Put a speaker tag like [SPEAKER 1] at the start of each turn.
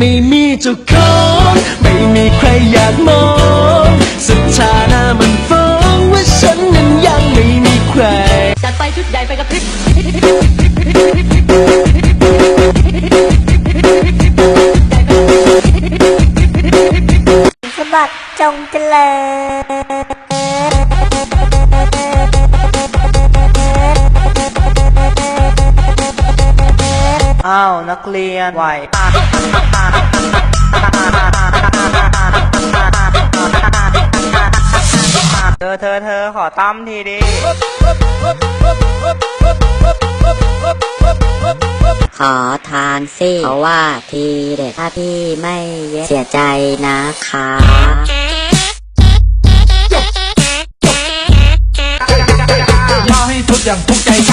[SPEAKER 1] ม่มีเจ้าของไม่มีใครอยากมองสถานะมันฟ้องว่าฉันนั้นยังไม่มีใคร
[SPEAKER 2] จัดไปชุดใหญ่ไปกับพริบ
[SPEAKER 3] สมบัติจงเจริญ
[SPEAKER 4] อ้าวนักเรียนไหวเธอเธอเธอขอตั้มทีดิ
[SPEAKER 5] ขอทานสิเพราะว่าทีเด็ดถ้าพี่ไม่เย็ดเสียใจนะคะรอให้สุดอย่างทุกใจใจ